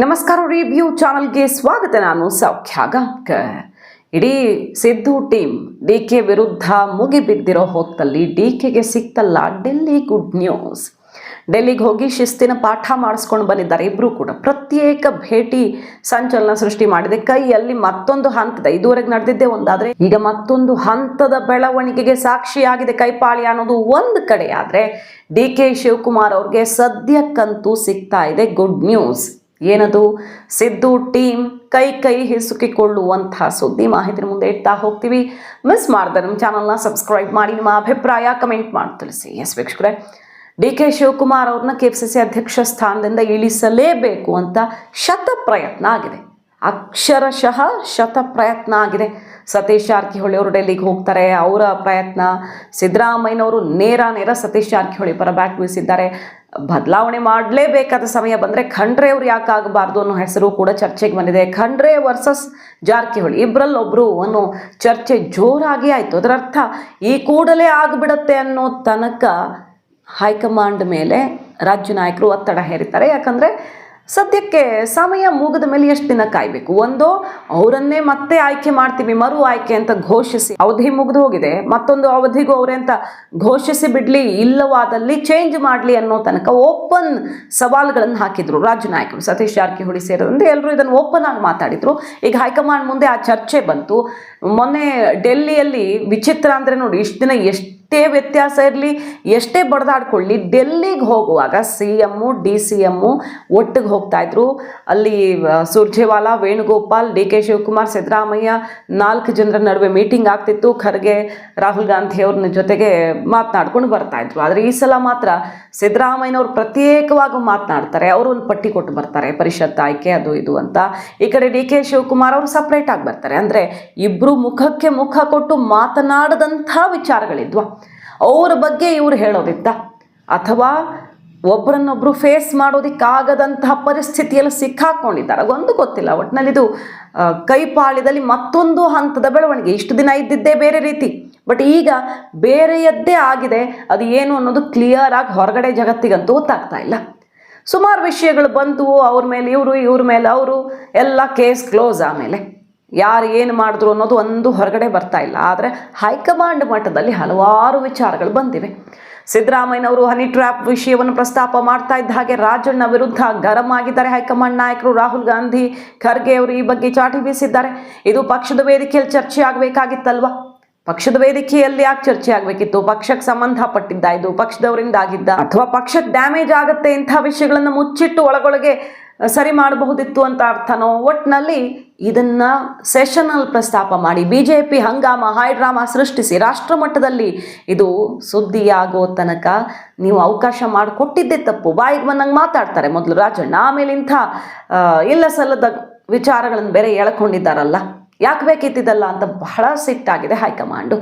ನಮಸ್ಕಾರ ರಿವ್ಯೂ ಚಾನಲ್ಗೆ ಸ್ವಾಗತ, ನಾನು ಸೌಖ್ಯ ಇಡೀ ಸಿದ್ದು ಟೀಮ್ ಡಿ ಕೆ ವಿರುದ್ಧ ಮುಗಿಬಿದ್ದಿರೋ ಹೊತ್ತಲ್ಲಿ ಡಿ ಕೆಗೆ ಸಿಕ್ತಲ್ಲ ಡೆಲ್ಲಿ ಗುಡ್ ನ್ಯೂಸ್. ಡೆಲ್ಲಿಗೆ ಹೋಗಿ ಶಿಸ್ತಿನ ಪಾಠ ಮಾಡಿಸ್ಕೊಂಡು ಬಂದಿದ್ದಾರೆ ಇಬ್ಬರು ಕೂಡ. ಪ್ರತ್ಯೇಕ ಭೇಟಿ ಸಂಚಲನ ಸೃಷ್ಟಿ ಮಾಡಿದೆ. ಕೈಯಲ್ಲಿ ಮತ್ತೊಂದು ಹಂತದ, ಇದುವರೆಗೆ ನಡೆದಿದ್ದೇ ಒಂದಾದರೆ ಈಗ ಮತ್ತೊಂದು ಹಂತದ ಬೆಳವಣಿಗೆಗೆ ಸಾಕ್ಷಿಯಾಗಿದೆ ಕೈಪಾಳಿ ಅನ್ನೋದು ಒಂದು ಕಡೆ ಆದ್ರೆ ಡಿ ಕೆ ಶಿವಕುಮಾರ್ ಅವ್ರಿಗೆ ಸದ್ಯಕ್ಕಂತೂ ಸಿಗ್ತಾ ಇದೆ ಗುಡ್ ನ್ಯೂಸ್. ಏನದು? ಸಿದ್ದು ಟೀಮ್ ಕೈ ಕೈ ಹಿಸುಕಿಕೊಳ್ಳುವಂತಹ ಸುದ್ದಿ ಮಾಹಿತಿ ಮುಂದೆ ಇಡ್ತಾ ಹೋಗ್ತೀವಿ. ಮಿಸ್ ಮಾಡ್ದೆ ನಮ್ಮ ಚಾನಲ್ನ ಸಬ್ಸ್ಕ್ರೈಬ್ ಮಾಡಿ, ನಿಮ್ಮ ಅಭಿಪ್ರಾಯ ಕಮೆಂಟ್ ಮಾಡಿ ತಿಳಿಸಿ. ಎಸ್ ವೀಕ್ಷಕರೇ, ಡಿ ಕೆ ಶಿವಕುಮಾರ್ ಅವ್ರನ್ನ ಕೆ ಪಿ ಸಿ ಸಿ ಅಧ್ಯಕ್ಷ ಸ್ಥಾನದಿಂದ ಇಳಿಸಲೇಬೇಕು ಅಂತ ಶತ ಪ್ರಯತ್ನ ಆಗಿದೆ. ಅಕ್ಷರಶಃ ಶತ ಪ್ರಯತ್ನ ಆಗಿದೆ. ಸತೀಶ್ ಜಾರಕಿಹೊಳಿ ಅವರು ಡೆಲ್ಲಿಗೆ ಹೋಗ್ತಾರೆ. ಅವರ ಪ್ರಯತ್ನ ಸಿದ್ದರಾಮಯ್ಯನವರು ನೇರ ನೇರ ಸತೀಶ್ ಜಾರಕಿಹೊಳಿ ಪರ ಬ್ಯಾಟ್ ಬೀಸಿದ್ದಾರೆ ಬದಲಾವಣೆ ಮಾಡಲೇಬೇಕಾದ ಸಮಯ ಬಂದರೆ ಖಂಡ್ರೆ ಅವ್ರು ಯಾಕೆ ಆಗಬಾರ್ದು ಅನ್ನೋ ಹೆಸರು ಕೂಡ ಚರ್ಚೆಗೆ ಬಂದಿದೆ. ಖಂಡ್ರೆ ವರ್ಸಸ್ ಜಾರಕಿಹೊಳಿ ಇಬ್ಬರಲ್ಲೊಬ್ಬರು ಅನ್ನೋ ಚರ್ಚೆ ಜೋರಾಗಿ ಆಯಿತು. ಅದರರ್ಥ ಈ ಕೂಡಲೇ ಆಗಿಬಿಡತ್ತೆ ಅನ್ನೋ ತನಕ ಹೈಕಮಾಂಡ್ ಮೇಲೆ ರಾಜ್ಯ ನಾಯಕರು ಒತ್ತಡ ಹೇರಿದ್ದಾರೆ. ಯಾಕಂದರೆ ಸದ್ಯಕ್ಕೆ ಸಮಯ ಮುಗಿದ ಮೇಲೆ ಎಷ್ಟು ದಿನ ಕಾಯಬೇಕು? ಒಂದು ಅವರನ್ನೇ ಮತ್ತೆ ಆಯ್ಕೆ ಮಾಡ್ತೀವಿ, ಮರು ಆಯ್ಕೆ ಅಂತ ಘೋಷಿಸಿ. ಅವಧಿ ಮುಗಿದು ಹೋಗಿದೆ. ಮತ್ತೊಂದು ಅವಧಿಗೂ ಅವರೇ ಅಂತ ಘೋಷಿಸಿ ಬಿಡಲಿ, ಇಲ್ಲವಾದಲ್ಲಿ ಚೇಂಜ್ ಮಾಡಲಿ ಅನ್ನೋ ತನಕ ಓಪನ್ ಸವಾಲುಗಳನ್ನು ಹಾಕಿದ್ರು ರಾಜ್ಯ ನಾಯಕರು ಸತೀಶ್ ಜಾರಕಿಹೊಳಿ ಸೇರಿದಂತೆ ಎಲ್ಲರೂ ಇದನ್ನು ಓಪನ್ ಆಗಿ ಮಾತಾಡಿದ್ರು. ಈಗ ಹೈಕಮಾಂಡ್ ಮುಂದೆ ಆ ಚರ್ಚೆ ಬಂತು. ಮೊನ್ನೆ ಡೆಲ್ಲಿಯಲ್ಲಿ ವಿಚಿತ್ರ ಅಂದರೆ ನೋಡಿ, ಇಷ್ಟು ದಿನ ಎಷ್ಟೇ ವ್ಯತ್ಯಾಸ ಇರಲಿ. ಎಷ್ಟೇ ಬಡ್ದಾಡ್ಕೊಳ್ಳಿ. ಡೆಲ್ಲಿಗೆ ಹೋಗುವಾಗ C M D C M ಒಟ್ಟಿಗೆ ಹೋಗ್ತಾಯಿದ್ರು ಅಲ್ಲಿ ಸುರ್ಜೇವಾಲಾ, ವೇಣುಗೋಪಾಲ್, ಡಿ ಕೆ ಶಿವಕುಮಾರ್, ಸಿದ್ದರಾಮಯ್ಯ ನಾಲ್ಕು ಜನರ ನಡುವೆ ಮೀಟಿಂಗ್ ಆಗ್ತಿತ್ತು. ಖರ್ಗೆ, ರಾಹುಲ್ ಗಾಂಧಿ ಅವ್ರನ್ನ ಜೊತೆಗೆ ಮಾತನಾಡ್ಕೊಂಡು ಬರ್ತಾಯಿದ್ರು ಆದರೆ ಈ ಸಲ ಮಾತ್ರ ಸಿದ್ದರಾಮಯ್ಯನವ್ರು ಪ್ರತ್ಯೇಕವಾಗಿ ಮಾತನಾಡ್ತಾರೆ. ಅವರು ಒಂದು ಪಟ್ಟಿ ಕೊಟ್ಟು ಬರ್ತಾರೆ. ಪರಿಷತ್ ಆಯ್ಕೆ, ಅದು ಇದು ಅಂತ. ಈ ಕಡೆ ಡಿ ಕೆ ಶಿವಕುಮಾರ್ ಅವರು ಸಪ್ರೇಟ್ ಆಗಿ ಬರ್ತಾರೆ. ಅಂದರೆ ಇಬ್ಬರು ಮುಖಕ್ಕೆ ಮುಖ ಕೊಟ್ಟು ಮಾತನಾಡದಂಥ ವಿಚಾರಗಳಿದ್ವ. ಅವ್ರ ಬಗ್ಗೆ ಇವರು ಹೇಳೋದಿತ್ತ. ಅಥವಾ ಒಬ್ಬರನ್ನೊಬ್ಬರು ಫೇಸ್ ಮಾಡೋದಕ್ಕಾಗದಂತಹ ಪರಿಸ್ಥಿತಿಯಲ್ಲಿ ಸಿಕ್ಕಾಕ್ಕೊಂಡಿದ್ದಾರೆ ಒಂದು ಗೊತ್ತಿಲ್ಲ ಒಟ್ಟಿನಲ್ಲಿ ಇದು ಕೈಪಾಳ್ಯದಲ್ಲಿ ಮತ್ತೊಂದು ಹಂತದ ಬೆಳವಣಿಗೆ. ಇಷ್ಟು ದಿನ ಇದ್ದಿದ್ದೇ ಬೇರೆ ರೀತಿ. ಬಟ್ ಈಗ ಬೇರೆಯದ್ದೇ ಆಗಿದೆ. ಅದು ಏನು ಅನ್ನೋದು ಕ್ಲಿಯರ್ ಆಗಿ ಹೊರಗಡೆ ಜಗತ್ತಿಗಂತೂ ಗೊತ್ತಾಗ್ತಾ ಇಲ್ಲ. ಸುಮಾರು ವಿಷಯಗಳು ಬಂತು ಅವ್ರ ಮೇಲೆ ಇವರು, ಇವ್ರ ಮೇಲೆ ಅವರು, ಎಲ್ಲ ಕೇಸ್ ಕ್ಲೋಸ್ ಆಮೇಲೆ ಯಾರು ಏನು ಮಾಡಿದ್ರು ಅನ್ನೋದು ಒಂದು ಹೊರಗಡೆ ಬರ್ತಾ ಇಲ್ಲ. ಆದರೆ ಹೈಕಮಾಂಡ್ ಮಟ್ಟದಲ್ಲಿ ಹಲವಾರು ವಿಚಾರಗಳು ಬಂದಿವೆ. ಸಿದ್ದರಾಮಯ್ಯನವರು ಹನಿ ಟ್ರ್ಯಾಪ್ ವಿಷಯವನ್ನು ಪ್ರಸ್ತಾಪ ಮಾಡ್ತಾ ಇದ್ದ ಹಾಗೆ ರಾಜಣ್ಣ ವಿರುದ್ಧ ಗರಂ ಆಗಿದ್ದಾರೆ ಹೈಕಮಾಂಡ್ ನಾಯಕರು. ರಾಹುಲ್ ಗಾಂಧಿ, ಖರ್ಗೆ ಅವರು ಈ ಬಗ್ಗೆ ಚಾಟಿ ಬೀಸಿದ್ದಾರೆ. ಇದು ಪಕ್ಷದ ವೇದಿಕೆಯಲ್ಲಿ ಚರ್ಚೆ ಆಗಬೇಕಾಗಿತ್ತಲ್ವ? ಪಕ್ಷದ ವೇದಿಕೆಯಲ್ಲಿ ಯಾಕೆ ಚರ್ಚೆ ಆಗಬೇಕಿತ್ತು? ಪಕ್ಷಕ್ಕೆ ಸಂಬಂಧಪಟ್ಟಿದ್ದ ಇದು, ಪಕ್ಷದವರಿಂದ ಆಗಿದ್ದ? ಅಥವಾ ಪಕ್ಷಕ್ಕೆ ಡ್ಯಾಮೇಜ್ ಆಗುತ್ತೆ ಇಂಥ ವಿಷಯಗಳನ್ನು ಮುಚ್ಚಿಟ್ಟು ಒಳಗೊಳಗೆ ಸರಿ ಮಾಡಬಹುದಿತ್ತು ಅಂತ ಅರ್ಥನೋ? ಒಟ್ಟಿನಲ್ಲಿ ಇದನ್ನ ಸೆಷನಲ್ ಪ್ರಸ್ತಾಪ ಮಾಡಿ ಬಿ ಜೆ ಪಿ ಹಂಗಾಮ ಹಾಯ್ ಡ್ರಾಮಾ ಸೃಷ್ಟಿಸಿ ರಾಷ್ಟ್ರ ಮಟ್ಟದಲ್ಲಿ ಇದು ಸುದ್ದಿಯಾಗೋ ತನಕ ನೀವು ಅವಕಾಶ ಮಾಡಿಕೊಟ್ಟಿದ್ದೆ ತಪ್ಪು. ಬಾಯಿಗೆ ಬಂದಂಗೆ ಮಾತಾಡ್ತಾರೆ ಮೊದಲು ರಾಜಣ್ಣ, ಆಮೇಲೆ ಇಂಥ ಇಲ್ಲ ಸಲ್ಲದ ವಿಚಾರಗಳನ್ನು ಬೇರೆ ಎಳ್ಕೊಂಡಿದ್ದಾರಲ್ಲ. ಯಾಕೆ ಬೇಕಿತ್ತಿದಲ್ಲ ಅಂತ ಬಹಳ ಸಿಟ್ಟಾಗಿದೆ high command.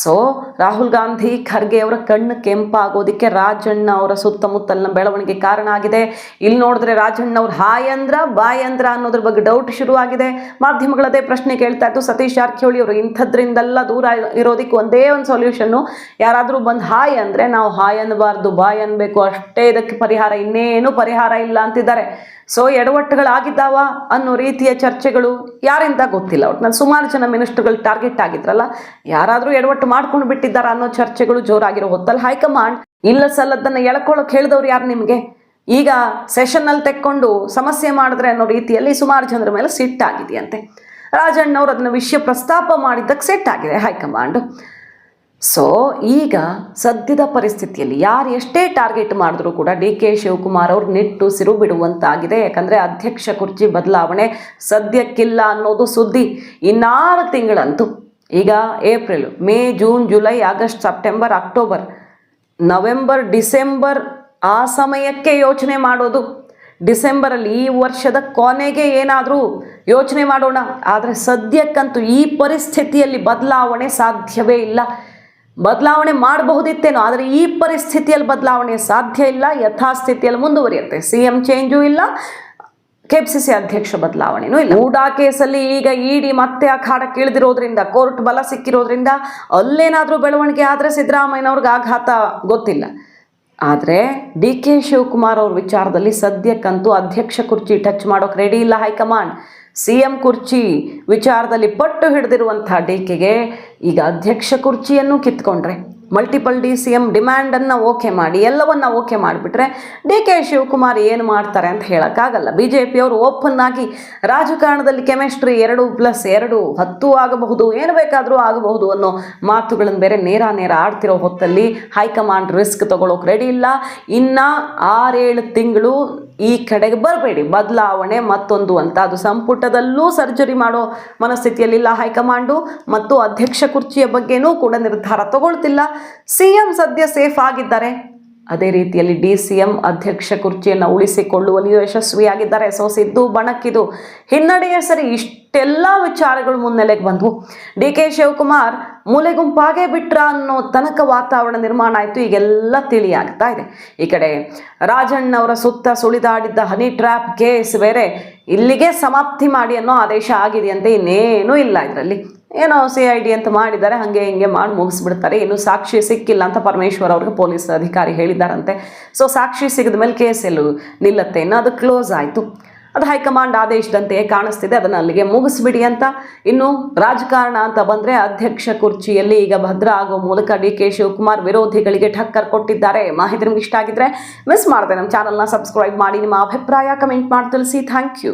So Rahul Gandhi Kharge ಅವರ ಕಣ್ಣು ಕೆಂಪಾಗೋದಕ್ಕೆ ರಾಜಣ್ಣ ಅವರ ಸುತ್ತಮುತ್ತಲಿನ ಬೆಳವಣಿಗೆ ಕಾರಣ ಆಗಿದೆ. ಇಲ್ಲಿ ನೋಡಿದ್ರೆ ರಾಜಣ್ಣ ಅವ್ರು ಹಾಯ್ ಅಂದ್ರ ಬಾಯ್ ಅನ್ನೋದ್ರ ಬಗ್ಗೆ ಡೌಟ್ ಶುರುವಾಗಿದೆ. ಮಾಧ್ಯಮಗಳದೇ ಪ್ರಶ್ನೆ ಕೇಳ್ತಾ ಇತ್ತು. ಸತೀಶ್ ಜಾರಕಿಹೊಳಿ ಅವರು ಇಂಥದ್ರಿಂದೆಲ್ಲ ದೂರ ಇರೋದಕ್ಕೆ ಒಂದೇ ಒಂದು ಸೊಲ್ಯೂಷನ್ನು ಯಾರಾದರೂ ಬಂದು ಹಾಯ್ ಅಂದರೆ ನಾವು ಹಾಯ್ ಅನ್ನಬಾರ್ದು, ಬಾಯ್ ಅನ್ನಬೇಕು ಅಷ್ಟೇ ಇದಕ್ಕೆ ಪರಿಹಾರ, ಇನ್ನೇನು ಪರಿಹಾರ ಇಲ್ಲ ಅಂತಿದ್ದಾರೆ. ಸೊ ಎಡವಟ್ಟುಗಳಾಗಿದ್ದಾವ ಅನ್ನೋ ರೀತಿಯ ಚರ್ಚೆಗಳು ಯಾರಿಂದ ಗೊತ್ತಿಲ್ಲ. ನಾನು ಸುಮಾರು ಜನ ಮಿನಿಸ್ಟರ್ಗಳು ಟಾರ್ಗೆಟ್ ಆಗಿದ್ರಲ್ಲ, ಯಾರಾದರೂ ಎಡವಟ್ಟು ಮಾಡ್ಕೊಂಡು ಬಿಟ್ಟಿದ್ದಾರ ಅನ್ನೋ ಚರ್ಚೆಗಳು ಜೋರಾಗಿರೋ ಹೊತ್ತಲ್ಲಿ ಹೈಕಮಾಂಡ್ ಇಲ್ಲ ಸಲ್ಲದನ್ನು ಎಳ್ಕೊಳ್ಳೋಕೆ ಹೇಳಿದವ್ರು ಯಾರು ನಿಮಗೆ? ಈಗ ಸೆಷನ್ನಲ್ಲಿ ತೆಕ್ಕೊಂಡು ಸಮಸ್ಯೆ ಮಾಡಿದ್ರೆ ಅನ್ನೋ ರೀತಿಯಲ್ಲಿ ಸುಮಾರು ಜನರ ಮೇಲೆ ಸಿಟ್ಟಾಗಿದೆಯಂತೆ. ರಾಜಣ್ಣವ್ರು ಅದನ್ನ ವಿಷಯ ಪ್ರಸ್ತಾಪ ಮಾಡಿದ್ದಕ್ಕೆ ಸೆಟ್ ಆಗಿದೆ ಹೈಕಮಾಂಡ್. ಸೊ ಈಗ ಸದ್ಯದ ಪರಿಸ್ಥಿತಿಯಲ್ಲಿ ಯಾರು ಎಷ್ಟೇ ಟಾರ್ಗೆಟ್ ಮಾಡಿದ್ರು ಕೂಡ ಡಿ ಕೆ ಶಿವಕುಮಾರ್ ಅವ್ರು ನಿಟ್ಟು ಸಿರು ಬಿಡುವಂತಾಗಿದೆ. ಯಾಕಂದರೆ ಅಧ್ಯಕ್ಷ ಕುರ್ಚಿ ಬದಲಾವಣೆ ಸದ್ಯಕ್ಕಿಲ್ಲ ಅನ್ನೋದು ಸುದ್ದಿ ಇನ್ನಾರು ತಿಂಗಳಂತೂ. ಈಗ April, May, June, July, August, September, October, November, December ಆ ಸಮಯಕ್ಕೆ ಯೋಚನೆ ಮಾಡೋದು. ಡಿಸೆಂಬರಲ್ಲಿ ಈ ವರ್ಷದ ಕೊನೆಗೆ ಏನಾದರೂ ಯೋಚನೆ ಮಾಡೋಣ. ಆದರೆ ಸದ್ಯಕ್ಕಂತೂ ಈ ಪರಿಸ್ಥಿತಿಯಲ್ಲಿ ಬದಲಾವಣೆ ಸಾಧ್ಯವೇ ಇಲ್ಲ. ಬದಲಾವಣೆ ಮಾಡಬಹುದಿತ್ತೇನೋ, ಆದರೆ ಈ ಪರಿಸ್ಥಿತಿಯಲ್ಲಿ ಬದಲಾವಣೆ ಸಾಧ್ಯ ಇಲ್ಲ, ಯಥಾಸ್ಥಿತಿಯಲ್ಲಿ ಮುಂದುವರಿಯುತ್ತೆ. ಸಿ ಎಂ ಚೇಂಜು ಇಲ್ಲ ಕೆ ಪಿ ಸಿ ಸಿ ಅಧ್ಯಕ್ಷ ಬದಲಾವಣೆನೂ ಇಲ್ಲ. ಹೂಡಾ ಕೇಸಲ್ಲಿ ಈಗ ಇಡಿ ಮತ್ತೆ ಅಖಾಡಕ್ಕೆ ಇಳಿದಿರೋದ್ರಿಂದ ಕೋರ್ಟ್ ಬಲ ಸಿಕ್ಕಿರೋದ್ರಿಂದ ಅಲ್ಲೇನಾದರೂ ಬೆಳವಣಿಗೆ ಆದರೆ ಸಿದ್ದರಾಮಯ್ಯನವ್ರಿಗೆ ಆಘಾತ ಗೊತ್ತಿಲ್ಲ. ಆದರೆ ಡಿ ಕೆ ಶಿವಕುಮಾರ್ ಅವ್ರ ವಿಚಾರದಲ್ಲಿ ಸದ್ಯಕ್ಕಂತೂ ಅಧ್ಯಕ್ಷ ಕುರ್ಚಿ ಟಚ್ ಮಾಡೋಕೆ ರೆಡಿ ಇಲ್ಲ ಹೈಕಮಾಂಡ್. ಸಿ ಎಂ ಕುರ್ಚಿ ವಿಚಾರದಲ್ಲಿ ಪಟ್ಟು ಹಿಡಿದಿರುವಂಥ ಡಿ ಕೆಗೆ ಈಗ ಅಧ್ಯಕ್ಷ ಕುರ್ಚಿಯನ್ನು ಕಿತ್ಕೊಂಡ್ರೆ ಮಲ್ಟಿಪಲ್ ಡಿ ಸಿ ಎಂ ಡಿಮ್ಯಾಂಡನ್ನು ಓಕೆ ಮಾಡಿ, ಎಲ್ಲವನ್ನು ಓಕೆ ಮಾಡಿಬಿಟ್ರೆ ಡಿ ಕೆ ಶಿವಕುಮಾರ್ ಏನು ಮಾಡ್ತಾರೆ ಅಂತ ಹೇಳೋಕ್ಕಾಗಲ್ಲ. ಬಿ ಜೆ ಪಿಯವರು ಓಪನ್ ಆಗಿ ರಾಜಕಾರಣದಲ್ಲಿ ಕೆಮಿಸ್ಟ್ರಿ ಎರಡು ಪ್ಲಸ್ ಎರಡು ಹತ್ತು ಆಗಬಹುದು, ಏನು ಬೇಕಾದರೂ ಆಗಬಹುದು ಅನ್ನೋ ಮಾತುಗಳನ್ನು ಬೇರೆ ನೇರ ನೇರ ಆಡ್ತಿರೋ ಹೊತ್ತಲ್ಲಿ ಹೈಕಮಾಂಡ್ ರಿಸ್ಕ್ ತೊಗೊಳೋಕೆ ರೆಡಿ ಇಲ್ಲ. ಇನ್ನು ಆರೇಳು ತಿಂಗಳು ಈ ಕಡೆಗೆ ಬರಬೇಡಿ. ಬದಲಾವಣೆ ಮತ್ತೊಂದು ಅಂತ. ಅದು ಸಂಪುಟದಲ್ಲೂ ಸರ್ಜರಿ ಮಾಡೋ ಮನಸ್ಥಿತಿಯಲ್ಲಿಲ್ಲ ಹೈಕಮಾಂಡು. ಮತ್ತು ಅಧ್ಯಕ್ಷ ಕುರ್ಚಿಯ ಬಗ್ಗೆನೂ ಕೂಡ ನಿರ್ಧಾರ ತಗೊಳ್ತಿಲ್ಲ. ಸಿ ಎಂ ಸದ್ಯ ಸೇಫ್ ಆಗಿದ್ದಾರೆ. ಅದೇ ರೀತಿಯಲ್ಲಿ ಡಿ ಸಿ ಎಂ ಅಧ್ಯಕ್ಷ ಕುರ್ಚಿಯನ್ನು ಉಳಿಸಿಕೊಳ್ಳುವಲ್ಲಿಯೂ ಯಶಸ್ವಿಯಾಗಿದ್ದಾರೆ ಸೊ ಸಿದ್ದು ಬಣಕ್ಕಿದು. ಹಿನ್ನಡೆಯ ಸರಿ ಇಷ್ಟೆಲ್ಲ ವಿಚಾರಗಳು ಮುನ್ನೆಲೆಗೆ ಬಂದವು. ಡಿ ಕೆ ಶಿವಕುಮಾರ್ ಮೂಲೆಗುಂಪಾಗೆ ಬಿಟ್ರ ಅನ್ನೋ ತನಕ ವಾತಾವರಣ ನಿರ್ಮಾಣ ಆಯಿತು. ಈಗೆಲ್ಲ ತಿಳಿಯಾಗ್ತಾ ಇದೆ. ಈ ಕಡೆ ರಾಜಣ್ಣವರ ಸುತ್ತ ಸುಳಿದಾಡಿದ್ದ ಹನಿ ಟ್ರ್ಯಾಪ್ ಕೇಸ್ ಬೇರೆ. ಇಲ್ಲಿಗೆ ಸಮಾಪ್ತಿ ಮಾಡಿ ಅನ್ನೋ ಆದೇಶ ಆಗಿದೆಯಂತೆ ಇನ್ನೇನೂ ಇಲ್ಲ ಇದರಲ್ಲಿ. ಏನೋ ಸಿ ಐ ಡಿ ಅಂತ ಮಾಡಿದ್ದಾರೆ, ಹಾಗೆ ಹಿಂಗೆ ಮಾಡಿ ಮುಗಿಸ್ಬಿಡ್ತಾರೆ. ಇನ್ನು ಸಾಕ್ಷಿ ಸಿಕ್ಕಿಲ್ಲ ಅಂತ ಪರಮೇಶ್ವರ್ ಅವ್ರಿಗೆ ಪೊಲೀಸ್ ಅಧಿಕಾರಿ ಹೇಳಿದ್ದಾರಂತೆ. ಸೊ ಸಾಕ್ಷಿ ಸಿಗದ ಮೇಲೆ ಕೇಸ್ ಎಲ್ಲೂ ನಿಲ್ಲತ್ತೆ. ಇನ್ನು ಅದು ಕ್ಲೋಸ್ ಆಯಿತು. ಅದು ಹೈಕಮಾಂಡ್ ಆದೇಶದಂತೆ ಕಾಣಿಸ್ತಿದೆ. ಅದನ್ನು ಅಲ್ಲಿಗೆ ಮುಗಿಸ್ಬಿಡಿ ಅಂತ. ಇನ್ನು ರಾಜಕಾರಣ ಅಂತ ಬಂದರೆ ಅಧ್ಯಕ್ಷ ಕುರ್ಚಿಯಲ್ಲಿ ಈಗ ಭದ್ರ ಆಗೋ ಮೂಲಕ ಡಿ ಕೆ ಶಿವಕುಮಾರ್ ವಿರೋಧಿಗಳಿಗೆ ಠಕ್ಕರ್ ಕೊಟ್ಟಿದ್ದಾರೆ. ಮಾಹಿತಿ ನಿಮ್ಗೆ ಇಷ್ಟ ಆಗಿದ್ರೆ ಮಿಸ್ ಮಾಡಿದೆ. ನಮ್ಮ ಚಾನಲ್ನ ಸಬ್ಸ್ಕ್ರೈಬ್ ಮಾಡಿ. ನಿಮ್ಮ ಅಭಿಪ್ರಾಯ ಕಮೆಂಟ್ ಮಾಡಿ ತಿಳಿಸಿ. Thank you